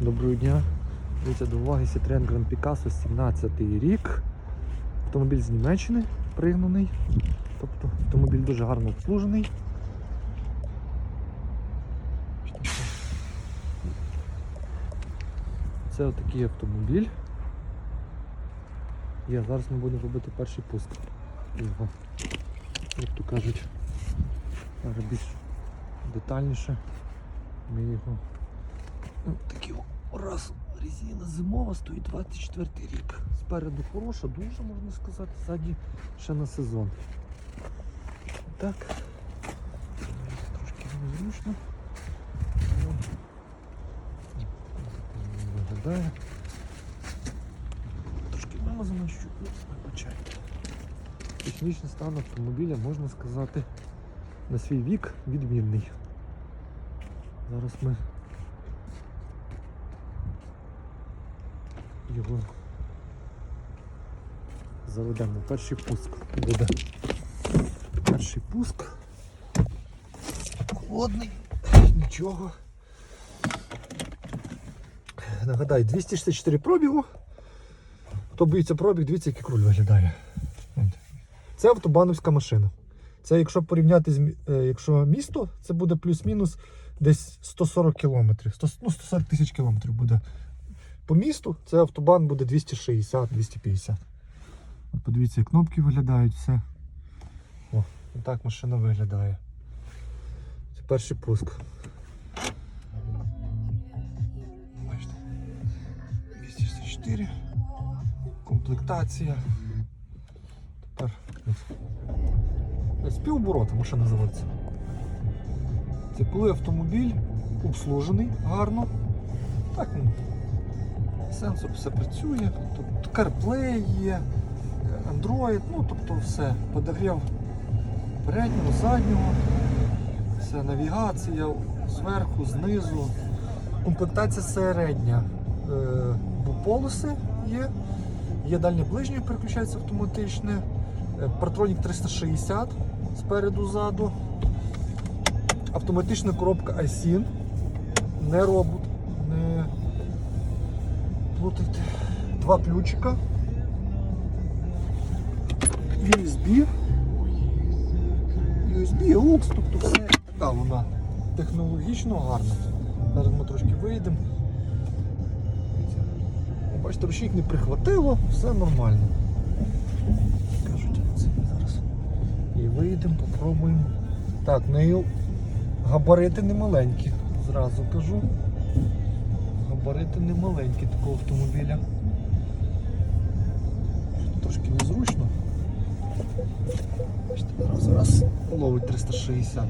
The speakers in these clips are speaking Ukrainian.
Доброго дня. Дивіться до уваги Citroen Grand Picasso 17 рік. Автомобіль з Німеччини пригнаний. Тобто автомобіль дуже гарно обслужений. Це отакий автомобіль. Є, зараз ми будемо робити перший пуск. Його, як то кажуть, більш детальніше ми його Ну, такий о, раз резина зимова стоїть 24 рік. Спереду хороша, дуже можна сказати, ззаді ще на сезон. Так. Трошки незручно. Виглядає. Трошки вимазано, що вибачайте. Технічний стан автомобіля, можна сказати, на свій вік відмінний. Зараз ми його заведемо. Перший пуск буде. Перший пуск. Холодний, нічого. Нагадаю, 264 пробігу. Хто боїться пробіг, дивіться, який круль виглядає. Це автобановська машина. Це якщо порівняти з е, якщо місто, це буде плюс-мінус десь 140 кілометрів. 100, ну, 140 тисяч кілометрів буде по місту це автобан буде 260-250. Подивіться, як кнопки виглядають, все. О, так машина виглядає. Це перший пуск. Бачите. 264. Комплектація. Тепер з машина заводиться. Це коли автомобіль обслужений гарно. Так, ну, сенсор все працює, тут CarPlay є, Android, ну тобто все. Подогрів переднього, заднього, все, навігація зверху, знизу. Комплектація середня. Е, полоси є, є дальнє ближнє, переключається автоматичне, е, 360 спереду ззаду. Автоматична коробка iSyn, не робот, не плутайте. Два ключика. USB. USB, AUX, тобто все така вона технологічно гарна. Зараз ми трошки вийдемо. Бачите, ручник не прихватило, все нормально. Кажуть, це зараз. І вийдемо, попробуємо. Так, в неї габарити не маленькі, зразу кажу. Габарити не маленькі такого автомобіля. Трошки незручно. Раз, зараз ловить 360.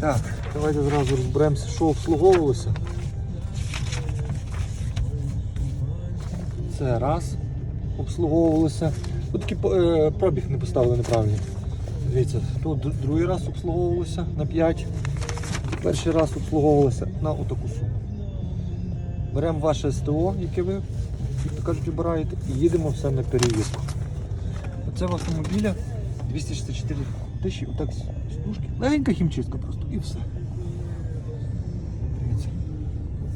Так, давайте зразу розберемося, що обслуговувалося. Це раз обслуговувалося. Тут такий е, пробіг не поставили неправильно. Дивіться, тут другий раз обслуговувалося на 5. Перший раз обслуговувалося на отаку суму. Беремо ваше СТО, яке ви, як то кажуть, обираєте, і їдемо все на перевірку. Оце в автомобіля 264 тисячі, отак з сидушки. Легенька хімчистка просто і все. Дивіться.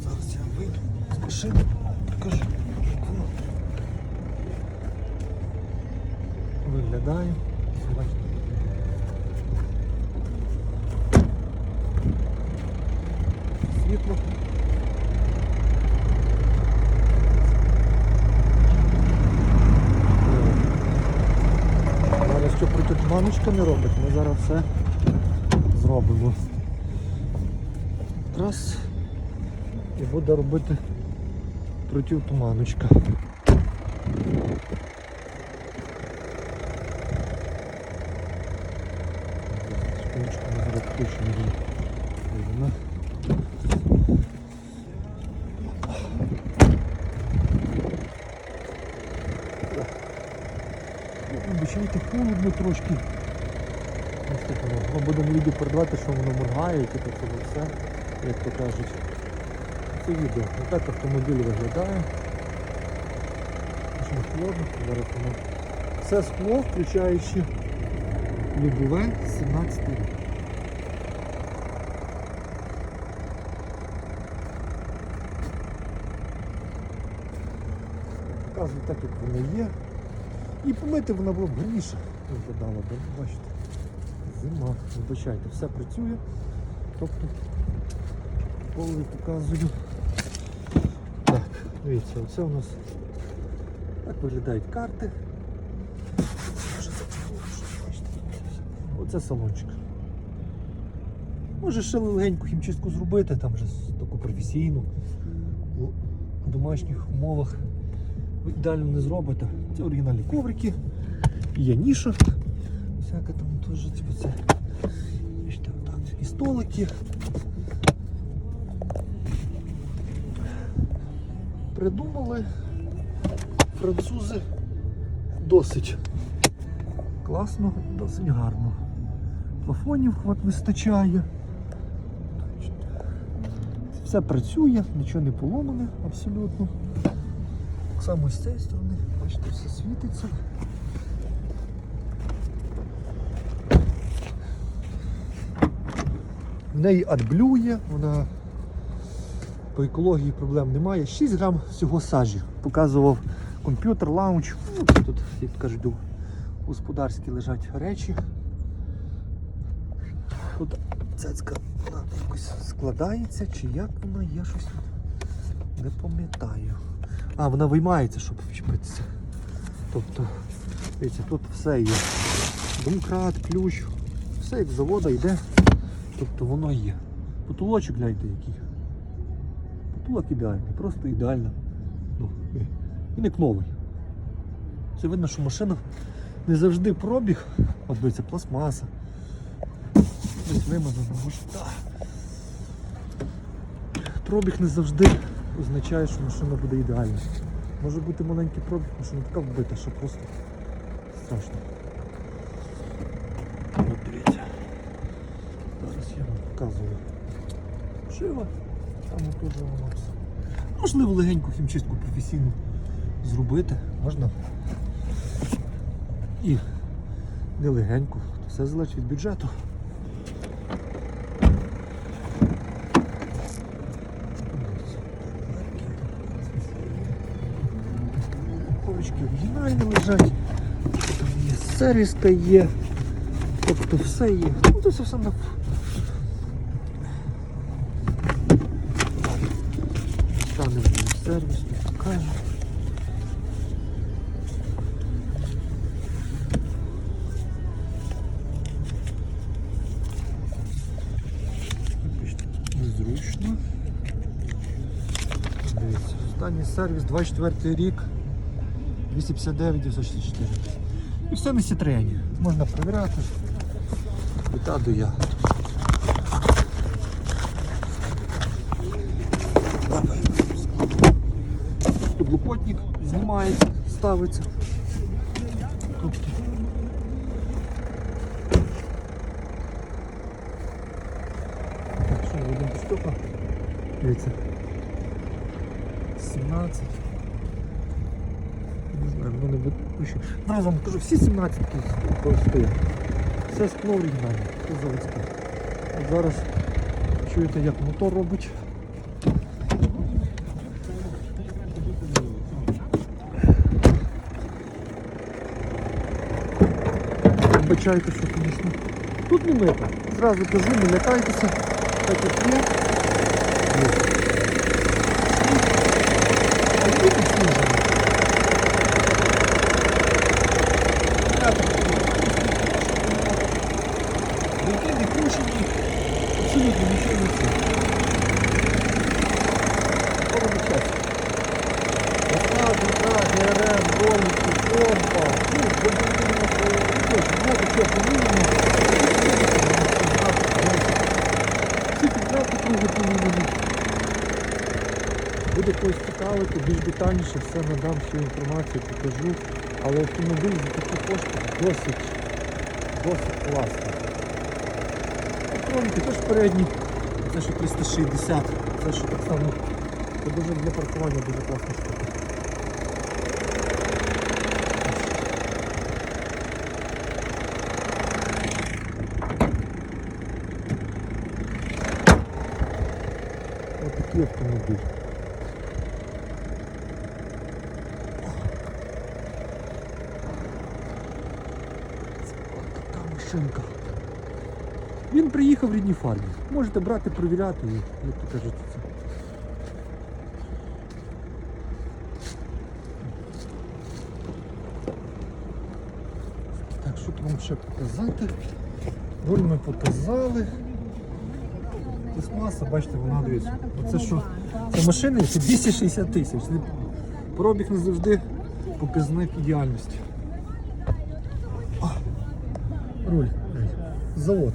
Зараз я вийду з машини, покажу, виглядає. Світло. Зараз не робить, ми зараз все зробимо. Раз. І буде робити протитуманочка. Секундочку, ми зараз включимо її. Вона. Обичайте холодно трошки. Ми будемо відео передавати, що воно моргає, типу це все, як то кажуть. Це відео. Ось так автомобіль виглядає. Холодно, зараз воно. Все скло, включаючи лобове 17 рік. Показую так, як воно є. І помити вона була б гарніше виглядала, бо бачите. Зима, вибачайте, все працює. Тобто поле показую. Так, дивіться, оце у нас так виглядають карти. Оце салончик. Може ще легеньку хімчистку зробити, там вже таку професійну. У домашніх умовах ви ідеально не зробите. Це оригінальні коврики, є ніша. Всяке там теж типу, це. Бачите, отак. І столики. Придумали французи досить класно, досить гарно. Плафонів хват вистачає. Все працює, нічого не поломане абсолютно. Само з цієї сторони, бачите, все світиться. В неї адблює, вона по екології проблем немає. 6 грам всього сажі. Показував комп'ютер, лаунч. Ну, тут, як кажуть, господарські лежать речі. Тут цецька вона якось складається, чи як вона є щось. Не пам'ятаю. А, вона виймається, щоб вчепитися. Тобто, дивіться, тут все є. Домкрат, ключ, все як з завода йде. Тобто воно є. Потолочок гляньте який. Потолок ідеальний, просто ідеально. Ну, і не новий. Це видно, що машина не завжди пробіг. От дивіться, пластмаса. Десь вимазано. Пробіг не завжди означає, що машина буде ідеальна. Може бути маленький пробіг, машина така вбита, що просто страшно. От дивіться. Зараз я вам показую. Шива, там теж воно все. Можливо, легеньку хімчистку професійну зробити. Можна. І не легеньку. Все залежить від бюджету. Оригінальні лежать. Там є сервіска є. Тобто все є. Ну, це все на Станемо на сервіс, покажемо. Бачите, Незручно. Дивіться, останній сервіс, 24 рік, 259 964. І все на Citroen. Можна перевіряти. І та до я. Подлокотник знімається, ставиться. Тобто. Так, що, будемо до стопа? Дивіться. 17. Не знаю, воно не буде. Зараз вам кажу, всі 17 тут стоять. Все скло оригінальне, все заводське. От зараз чуєте, як мотор робить. Вибачайте, звісно. Тут не мито. Зразу кажу, не лякайтеся, так як є. Тут Буде когось цікавити, більш детальніше все надам всю інформацію, покажу. Але автомобіль за такі кошти досить, досить класний. Електроніки теж передні. Це що 360, це що так само. Це дуже для паркування дуже класна штука. Ось такий автомобіль. Це от. Він приїхав в рідній фарбі. Можете брати, перевіряти, як то кажуть, це. Так, що тут вам ще показати? Руль ми показали. Пластмаса, бачите, вона дивіться. Оце що? Це машини, це 260 тисяч. Пробіг не завжди показник ідеальності. Руль. Завод.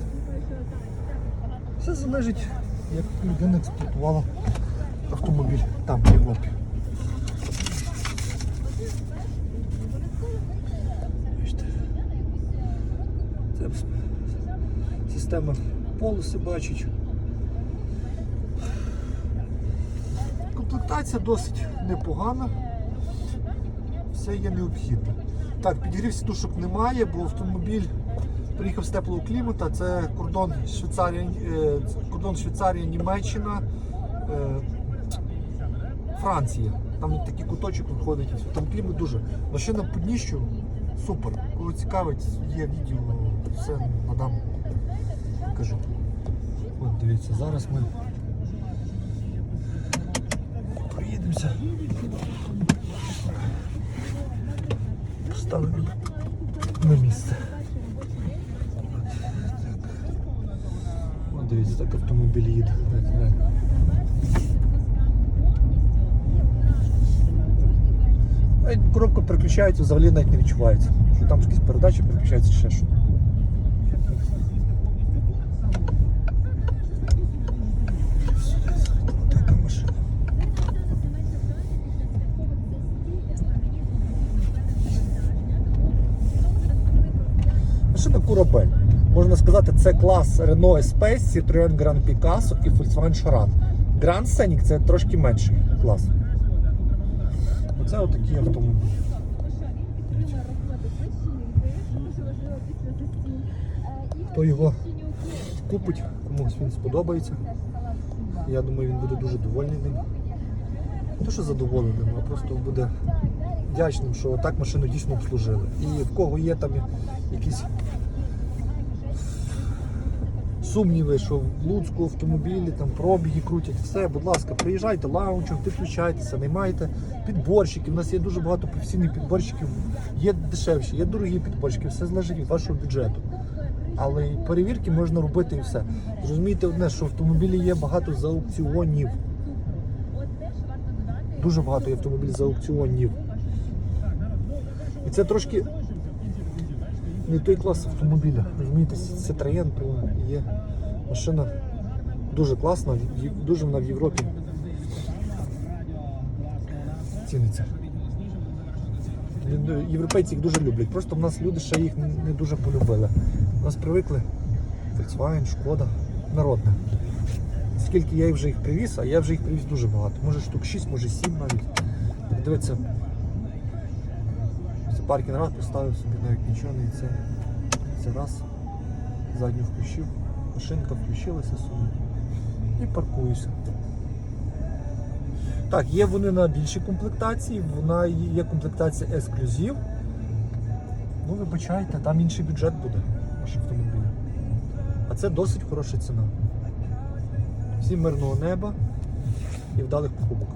Все залежить, як людина експлуатувала автомобіль там, в Європі. Це система полоси бачить. Комплектація досить непогана. Все є необхідне. Так, підігрів сідушок немає, бо автомобіль приїхав з теплого клімата. Це кордон Швейцарія, е, кордон Швейцарія, Німеччина, е, Франція. Там такий куточок виходить. Там клімат дуже. Машина під дніщу супер. Кого цікавить, є відео, все надам. Кажу. От дивіться, зараз ми проїдемося. Поставимо на місце. Так. От дивіться, так автомобіль їде. Коробка переключається, взагалі навіть не відчувається. Що там якісь передачі переключаються ще що. Така машина. Машина корабель. Можна сказати, це клас Renault Espace, Citroën Grand Picasso і Volkswagen Charan. Grand Scenic це трошки менший клас. Оце отакий автомобіль. Хто його купить, комусь він сподобається. Я думаю, він буде дуже довольний ним. Не то, що задоволеним, а просто буде вдячним, що так машину дійсно обслужили. І в кого є там якісь сумніви, що в Луцьку автомобілі, там пробіги крутять, все, будь ласка, приїжджайте лаунчем, підключайтеся, наймайте підборщиків. У нас є дуже багато професійних підборщиків, є дешевші, є дорогі підборщики, все залежить від вашого бюджету. Але перевірки можна робити і все. Зрозумійте одне, що автомобілі є багато за аукціонів. Дуже багато є автомобілів за аукціонів. І це трошки не той клас автомобіля. Розумієте, Citroën то є машина дуже класна, дуже вона в Європі ціниться. Європейці їх дуже люблять. Просто в нас люди ще їх не дуже полюбили. У нас привикли Volkswagen, Шкода, народне. Скільки я їх вже їх привіз, а я вже їх привіз дуже багато. Може штук 6, може 7 навіть. Дивіться, це паркінг поставив собі, навіть нічого не це. Це раз. Задню включив, машинка включилася собі і паркуюся. Так, є вони на більшій комплектації, вона є комплектація ексклюзив. Ну, вибачайте, там інший бюджет буде ваш автомобіль. А це досить хороша ціна. Всім мирного неба і вдалих покупок.